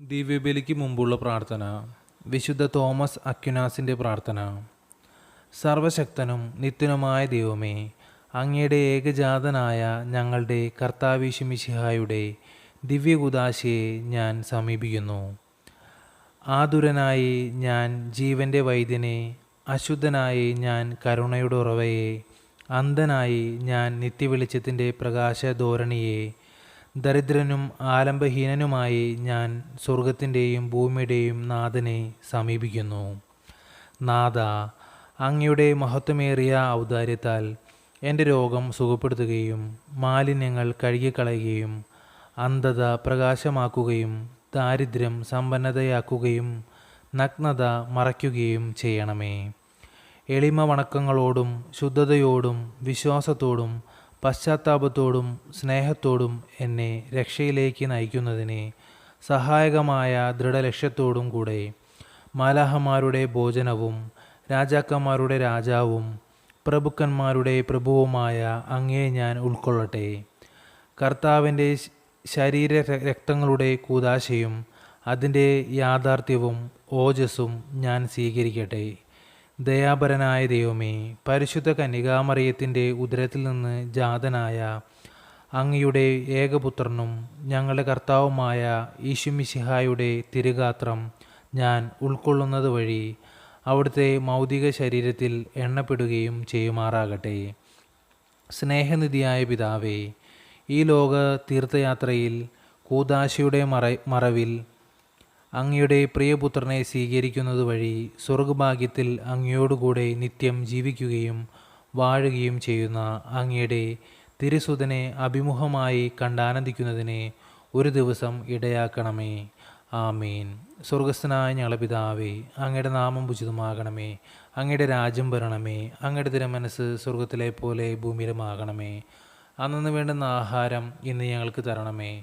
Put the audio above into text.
ദിവ്യബലിക്ക് മുമ്പുള്ള പ്രാർത്ഥന വിശുദ്ധ തോമസ് അക്യുനാസിന്റെ പ്രാർത്ഥന. സർവശക്തനും നിത്യനുമായ ദൈവമേ അങ്ങയുടെ ഏകജാതനായ ഞങ്ങളുടെ കർത്താവിശുമിശിഹായുടെ ദിവ്യകുദാശയെ ഞാൻ സമീപിക്കുന്നു. ആതുരനായി ഞാൻ ജീവന്റെ വൈദ്യനെ അശുദ്ധനായി ഞാൻ കരുണയുടെ ഉറവയെ അന്ധനായി ഞാൻ നിത്യവെളിച്ചത്തിന്റെ പ്രകാശധോരണിയെ ദരിദ്രനും ആലംബഹീനനുമായി ഞാൻ സ്വർഗത്തിന്റെയും ഭൂമിയുടെയും നാഥനെ സമീപിക്കുന്നു. നാഥ അങ്ങയുടെ മഹത്വമേറിയ ഔദാര്യത്താൽ എന്റെ രോഗം സുഖപ്പെടുത്തുകയും മാലിന്യങ്ങൾ കഴുകിക്കളയുകയും അന്ധത പ്രകാശമാക്കുകയും ദാരിദ്ര്യം സമ്പന്നതയാക്കുകയും നഗ്നത മറയ്ക്കുകയും ചെയ്യണമേ. എളിമ വണക്കങ്ങളോടും ശുദ്ധതയോടും വിശ്വാസത്തോടും പശ്ചാത്താപത്തോടും സ്നേഹത്തോടും എന്നെ രക്ഷയിലേക്ക് നയിക്കുന്നതിന് സഹായകമായ ദൃഢലക്ഷ്യത്തോടും കൂടെ മാലാഹമാരുടെ ഭോജനവും രാജാക്കന്മാരുടെ രാജാവും പ്രഭുക്കന്മാരുടെ പ്രഭുവുമായ അങ്ങേ ഞാൻ ഉൾക്കൊള്ളട്ടെ. കർത്താവിന്റെ ശരീര രക്തങ്ങളുടെ കൂതാശയും അതിന്റെ യാഥാർത്ഥ്യവും ഓജസ്സും ഞാൻ സ്വീകരിക്കട്ടെ. ദയാപരനായ ദൈവമേ പരിശുദ്ധ കന്യകാമറിയത്തിന്റെ ഉദരത്തിൽ നിന്ന് ജാതനായ അങ്ങയുടെ ഏകപുത്രനും ഞങ്ങളുടെ കർത്താവുമായ ഈശുമിശിഹായുടെ തിരുഗാത്രം ഞാൻ ഉൾക്കൊള്ളുന്നത് വഴി അവിടുത്തെ മൗതിക ശരീരത്തിൽ എണ്ണപ്പെടുകയും ചെയ്യുമാറാകട്ടെ. സ്നേഹനിധിയായ പിതാവേ ഈ ലോക തീർത്ഥയാത്രയിൽ കൂതാശയുടെ മറ മറവിൽ അങ്ങയുടെ പ്രിയപുത്രനെ സ്വീകരിക്കുന്നത് വഴി സ്വർഗഭാഗ്യത്തിൽ അങ്ങയോടുകൂടെ നിത്യം ജീവിക്കുകയും വാഴുകയും ചെയ്യുന്ന അങ്ങയുടെ തിരുസുതനെ അഭിമുഖമായി കണ്ടാനന്ദിക്കുന്നതിനെ ഒരു ദിവസം ഇടയാക്കണമേ. ആമീൻ. സ്വർഗസ്ഥനായ ഞങ്ങളെ പിതാവേ അങ്ങയുടെ നാമം ഉചിതമാകണമേ. അങ്ങയുടെ രാജ്യം വരണമേ. അങ്ങയുടെ തിരമനസ് സ്വർഗത്തിലെ പോലെ ഭൂമിയിലുമാകണമേ. അന്നു വേണ്ടുന്ന ആഹാരം ഇന്ന് ഞങ്ങൾക്ക് തരണമേ.